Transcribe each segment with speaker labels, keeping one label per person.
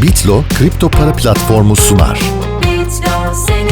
Speaker 1: Bitlo kripto para platformu sunar.
Speaker 2: Bitlo senin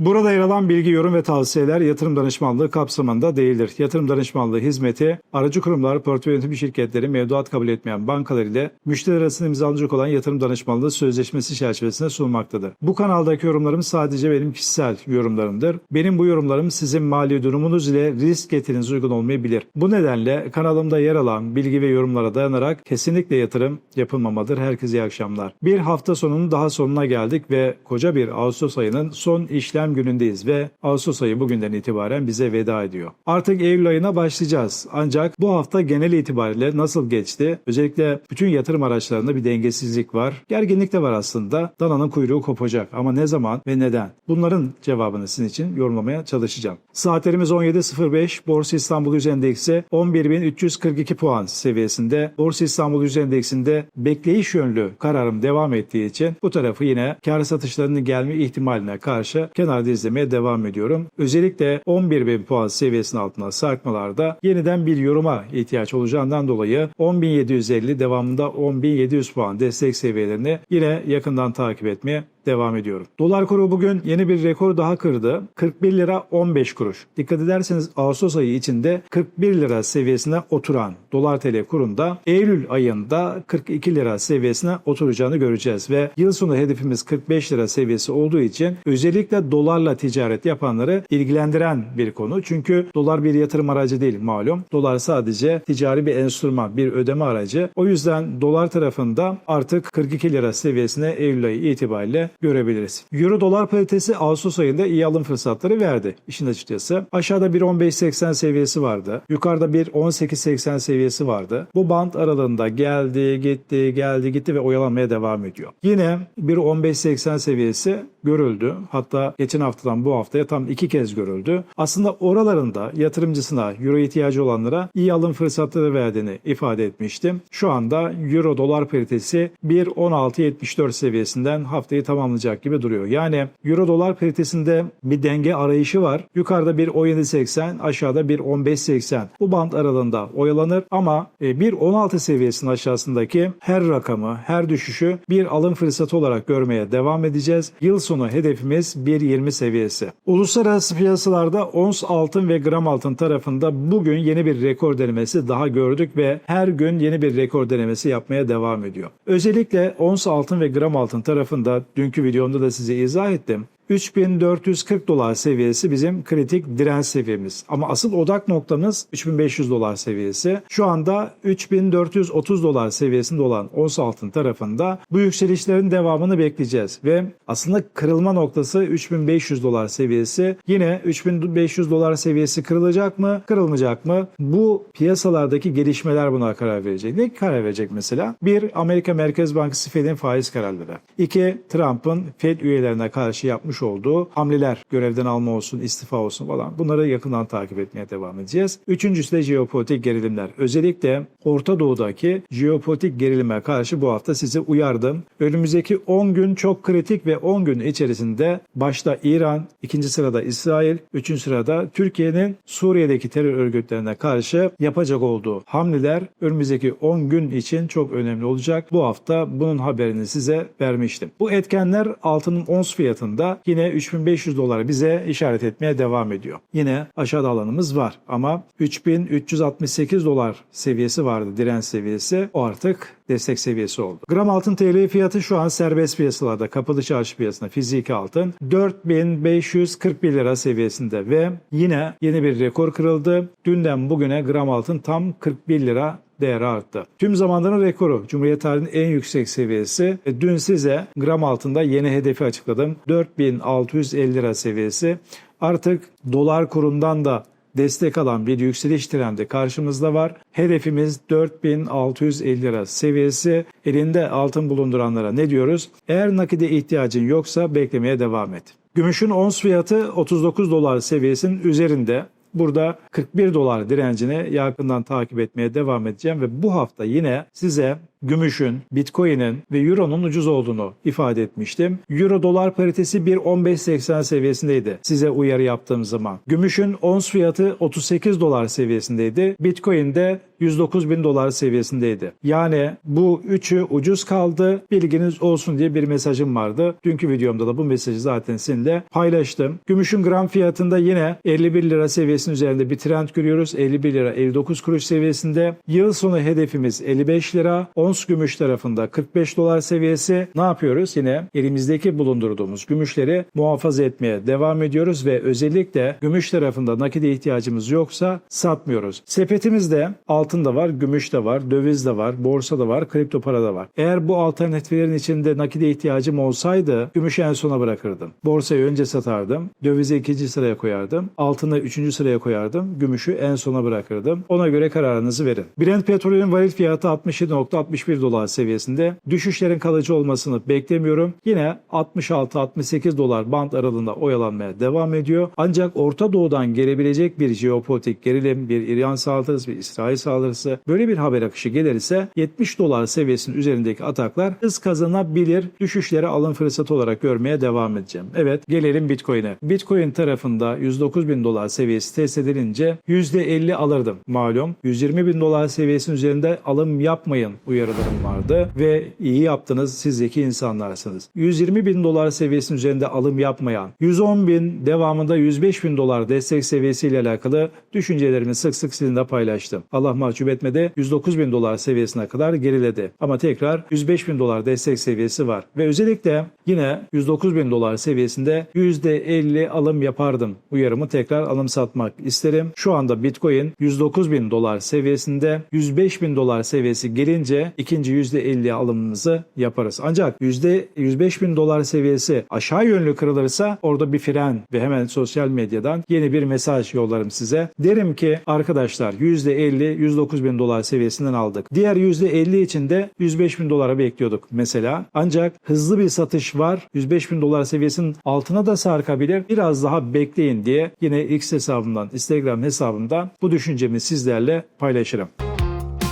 Speaker 3: Burada yer alan bilgi, yorum ve tavsiyeler yatırım danışmanlığı kapsamında değildir. Yatırım danışmanlığı hizmeti aracı kurumlar, portföy yönetimi şirketleri, mevduat kabul etmeyen bankalar ile müşteri arasında imzalanacak olan yatırım danışmanlığı sözleşmesi çerçevesinde sunulmaktadır. Bu kanaldaki yorumlarım sadece benim kişisel yorumlarımdır. Benim bu yorumlarım sizin mali durumunuz ile risk getiriniz uygun olmayabilir. Bu nedenle kanalımda yer alan bilgi ve yorumlara dayanarak kesinlikle yatırım yapılmamalıdır. Herkese iyi akşamlar. Bir hafta sonunun daha sonuna geldik ve koca bir Ağustos ayının son işlem günündeyiz ve Ağustos ayı bugünden itibaren bize veda ediyor. Artık Eylül ayına başlayacağız. Ancak bu hafta genel itibariyle nasıl geçti? Özellikle bütün yatırım araçlarında bir dengesizlik var. Gerginlik de var aslında. Dananın kuyruğu kopacak ama ne zaman ve neden? Bunların cevabını sizin için yorumlamaya çalışacağım. Saatlerimiz 17.05. Borsa İstanbul Yüz Endeksi 11.342 puan seviyesinde. Borsa İstanbul Yüz Endeksinde bekleyiş yönlü kararım devam ettiği için bu tarafı yine kar satışlarının gelme ihtimaline karşı kenarda izlemeye devam ediyorum. Özellikle 11.000 puan seviyesinin altına sarkmalarda yeniden bir yoruma ihtiyaç olacağından dolayı 10.750 devamında 10.700 puan destek seviyelerini yine yakından takip etmeye devam ediyorum. Dolar kuru bugün yeni bir rekor daha kırdı. 41 lira 15 kuruş. Dikkat ederseniz Ağustos ayı içinde 41 lira seviyesine oturan dolar TL kurunda Eylül ayında 42 lira seviyesine oturacağını göreceğiz ve yıl sonu hedefimiz 45 lira seviyesi olduğu için özellikle dolarla ticaret yapanları ilgilendiren bir konu. Çünkü dolar bir yatırım aracı değil malum. Dolar sadece ticari bir enstrüman, bir ödeme aracı. O yüzden dolar tarafında artık 42 lira seviyesine Eylül ayı itibariyle görebiliriz. Euro dolar paritesi Ağustos ayında iyi alım fırsatları verdi. İşin açıkçası aşağıda bir 15.80 seviyesi vardı. Yukarıda bir 18.80 seviyesi vardı. Bu band aralığında geldi, gitti, geldi, gitti ve oyalanmaya devam ediyor. Yine bir 15.80 seviyesi görüldü. Hatta geçen haftadan bu haftaya tam iki kez görüldü. Aslında oralarında yatırımcısına, euro ihtiyacı olanlara iyi alım fırsatları verdiğini ifade etmiştim. Şu anda euro dolar paritesi 1.1674 seviyesinden haftayı tamamlayacak gibi duruyor. Yani euro dolar paritesinde bir denge arayışı var. Yukarıda bir 17.80, aşağıda bir 15.80. Bu band aralığında oyalanır ama e, 1.16 seviyesinin aşağısındaki her rakamı, her düşüşü bir alım fırsatı olarak görmeye devam edeceğiz. Yıl sonu hedefimiz 1.20 seviyesi. Uluslararası piyasalarda ons altın ve gram altın tarafında bugün yeni bir rekor denemesi daha gördük ve her gün yeni bir rekor denemesi yapmaya devam ediyor. Özellikle ons altın ve gram altın tarafında dünkü videomda da size izah ettim. 3440 dolar seviyesi bizim kritik direnç seviyemiz. Ama asıl odak noktamız 3500 dolar seviyesi. Şu anda 3430 dolar seviyesinde olan ons altın tarafında bu yükselişlerin devamını bekleyeceğiz. Ve aslında kırılma noktası 3500 dolar seviyesi. Yine 3500 dolar seviyesi kırılacak mı? Kırılmayacak mı? Bu piyasalardaki gelişmeler buna karar verecek. Ne karar verecek mesela? Bir, Amerika Merkez Bankası Fed'in faiz kararları. İki, Trump'ın Fed üyelerine karşı yapmış olduğu hamleler, görevden alma olsun, istifa olsun falan bunları yakından takip etmeye devam edeceğiz. Üçüncüsü de jeopolitik gerilimler. Özellikle Orta Doğu'daki jeopolitik gerilime karşı bu hafta sizi uyardım. Önümüzdeki 10 gün çok kritik ve 10 gün içerisinde başta İran, ikinci sırada İsrail, üçüncü sırada Türkiye'nin Suriye'deki terör örgütlerine karşı yapacak olduğu hamleler önümüzdeki 10 gün için çok önemli olacak. Bu hafta bunun haberini size vermiştim. Bu etkenler altının ons fiyatında yine 3500 dolar bize işaret etmeye devam ediyor. Yine aşağıda alanımız var ama 3368 dolar seviyesi vardı direnç seviyesi. O artık destek seviyesi oldu. Gram altın TL fiyatı şu an serbest piyasalarda kapalı çarşı piyasasında fiziki altın 4541 lira seviyesinde ve yine yeni bir rekor kırıldı. Dünden bugüne gram altın tam 41 lira değeri arttı. Tüm zamanların rekoru Cumhuriyet tarihinin en yüksek seviyesi. E, Dün size gram altında yeni hedefi açıkladım. 4650 lira seviyesi. Artık dolar kurundan da destek alan bir yükseliş trendi karşımızda var. Hedefimiz 4650 lira seviyesi. Elinde altın bulunduranlara ne diyoruz? Eğer nakide ihtiyacın yoksa beklemeye devam et. Gümüşün ons fiyatı 39 dolar seviyesinin üzerinde. Burada 41 dolar direncini yakından takip etmeye devam edeceğim ve bu hafta yine size gümüşün, bitcoin'in ve euronun ucuz olduğunu ifade etmiştim. Euro dolar paritesi 1.1580 seviyesindeydi size uyarı yaptığım zaman. Gümüşün ons fiyatı 38 dolar seviyesindeydi. Bitcoin de 109 bin dolar seviyesindeydi. Yani bu üçü ucuz kaldı. Bilginiz olsun diye bir mesajım vardı. Dünkü videomda da bu mesajı zaten sizinle paylaştım. Gümüşün gram fiyatında yine 51 lira seviyesinin üzerinde bir trend görüyoruz. 51 lira 59 kuruş seviyesinde. Yıl sonu hedefimiz 55 lira. Ons gümüş tarafında 45 dolar seviyesi. Ne yapıyoruz? Yine elimizdeki bulundurduğumuz gümüşleri muhafaza etmeye devam ediyoruz ve özellikle gümüş tarafında nakide ihtiyacımız yoksa satmıyoruz. Sepetimizde altın da var, gümüş de var, döviz de var, borsa da var, kripto para da var. Eğer bu alternatiflerin içinde nakide ihtiyacım olsaydı gümüşü en sona bırakırdım. Borsayı önce satardım, dövizi ikinci sıraya koyardım, altını üçüncü sıraya koyardım, gümüşü en sona bırakırdım. Ona göre kararınızı verin. Brent petrolün varil fiyatı 67.61 dolar seviyesinde. Düşüşlerin kalıcı olmasını beklemiyorum. Yine 66-68 dolar band aralığında oyalanmaya devam ediyor. Ancak Orta Doğu'dan gelebilecek bir jeopolitik gerilim, bir İran saldırısı, bir İsrail saldırısı böyle bir haber akışı gelirse 70 dolar seviyesinin üzerindeki ataklar hız kazanabilir. Düşüşleri alım fırsatı olarak görmeye devam edeceğim. Evet gelelim Bitcoin'e. Bitcoin tarafında 109 bin dolar seviyesi test edilince %50 alırdım malum. 120 bin dolar seviyesinin üzerinde alım yapmayın uyarılarım vardı ve iyi yaptınız siz zeki insanlarsınız. 120 bin dolar seviyesinin üzerinde alım yapmayan, 110 bin devamında 105 bin dolar destek seviyesiyle alakalı düşüncelerimi sık sık sizinle paylaştım. Allah mahcup etmedi 109 bin dolar seviyesine kadar geriledi. Ama tekrar 105 bin dolar destek seviyesi var. Ve özellikle yine 109 bin dolar seviyesinde %50 alım yapardım. Uyarımı tekrar alım satmak isterim. Şu anda Bitcoin 109 bin dolar seviyesinde 105 bin dolar seviyesi gelince ikinci %50 alımımızı yaparız. Ancak %105 bin dolar seviyesi aşağı yönlü kırılırsa orada bir fren ve hemen sosyal medyadan yeni bir mesaj yollarım size. Derim ki arkadaşlar %50 109 bin dolar seviyesinden aldık. Diğer %50 için de 105 bin dolara bekliyorduk mesela. Ancak hızlı bir satış var. 105 bin dolar seviyesinin altına da sarkabilir. Biraz daha bekleyin diye yine X hesabımdan, Instagram hesabımdan bu düşüncemi sizlerle paylaşırım.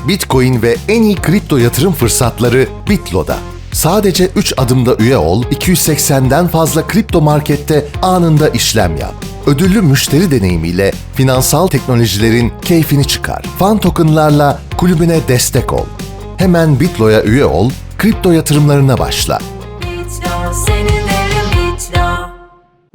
Speaker 1: Bitcoin ve en iyi kripto yatırım fırsatları Bitlo'da. Sadece 3 adımda üye ol, 280'den fazla kripto markette anında işlem yap. Ödüllü müşteri deneyimiyle finansal teknolojilerin keyfini çıkar. Fan tokenlarla kulübüne destek ol. Hemen Bitlo'ya üye ol, kripto yatırımlarına başla.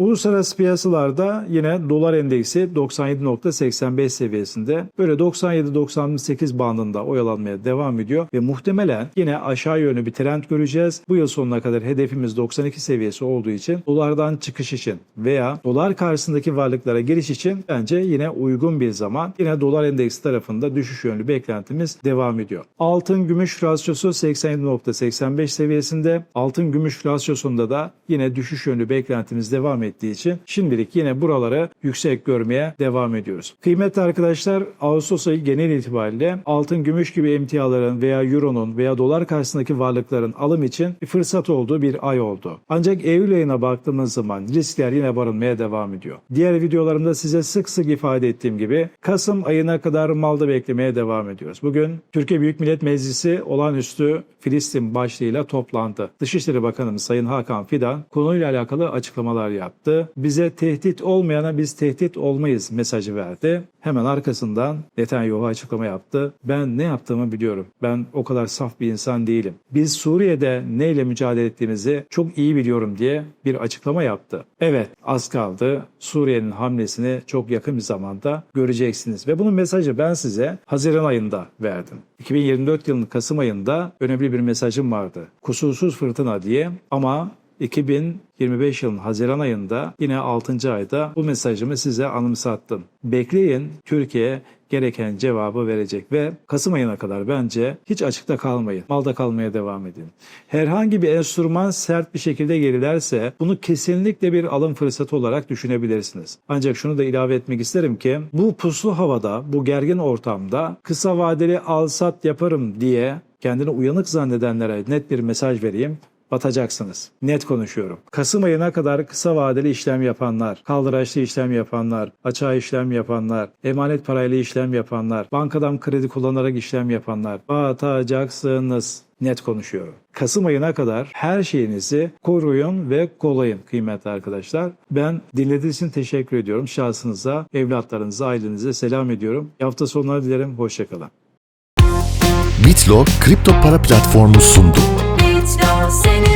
Speaker 3: Uluslararası piyasalarda yine dolar endeksi 97.85 seviyesinde böyle 97-98 bandında oyalanmaya devam ediyor ve muhtemelen yine aşağı yönlü bir trend göreceğiz. Bu yıl sonuna kadar hedefimiz 92 seviyesi olduğu için dolardan çıkış için veya dolar karşısındaki varlıklara giriş için bence yine uygun bir zaman. Yine dolar endeksi tarafında düşüş yönlü beklentimiz devam ediyor. Altın gümüş rasyosu 87.85 seviyesinde. Altın gümüş rasyosunda da yine düşüş yönlü beklentimiz devam ettiği için şimdilik yine buraları yüksek görmeye devam ediyoruz. Kıymetli arkadaşlar Ağustos ayı genel itibariyle altın, gümüş gibi emtiaların veya euronun veya dolar karşısındaki varlıkların alım için fırsat olduğu bir ay oldu. Ancak Eylül ayına baktığımız zaman riskler yine barınmaya devam ediyor. Diğer videolarımda size sık sık ifade ettiğim gibi Kasım ayına kadar malda beklemeye devam ediyoruz. Bugün Türkiye Büyük Millet Meclisi olağanüstü Filistin başlığıyla toplantı. Dışişleri Bakanımız Sayın Hakan Fidan konuyla alakalı açıklamalar yaptı. Bize tehdit olmayana biz tehdit olmayız mesajı verdi. Hemen arkasından Netanyahu açıklama yaptı. Ben ne yaptığımı biliyorum. Ben o kadar saf bir insan değilim. Biz Suriye'de neyle mücadele ettiğimizi çok iyi biliyorum diye bir açıklama yaptı. Evet az kaldı. Suriye'nin hamlesini çok yakın bir zamanda göreceksiniz. Ve bunun mesajı ben size Haziran ayında verdim. 2024 yılının Kasım ayında önemli bir mesajım vardı. Kusursuz fırtına diye ama 2025 yılının Haziran ayında yine 6. ayda bu mesajımı size anımsattım. Bekleyin Türkiye gereken cevabı verecek ve Kasım ayına kadar bence hiç açıkta kalmayın. Malda kalmaya devam edin. Herhangi bir enstrüman sert bir şekilde gerilerse bunu kesinlikle bir alım fırsatı olarak düşünebilirsiniz. Ancak şunu da ilave etmek isterim ki bu puslu havada, bu gergin ortamda kısa vadeli al sat yaparım diye kendini uyanık zannedenlere net bir mesaj vereyim. Batacaksınız. Net konuşuyorum. Kasım ayına kadar kısa vadeli işlem yapanlar, kaldıraçlı işlem yapanlar, açığa işlem yapanlar, emanet parayla işlem yapanlar, bankadan kredi kullanarak işlem yapanlar batacaksınız. Net konuşuyorum. Kasım ayına kadar her şeyinizi koruyun ve kolayın kıymetli arkadaşlar. Ben dinlediğiniz için teşekkür ediyorum. Şahsınıza, evlatlarınıza, ailenize selam ediyorum. İyi Hafta sonları dilerim. Hoşçakalın.
Speaker 1: Bitlo kripto para platformu sundu seni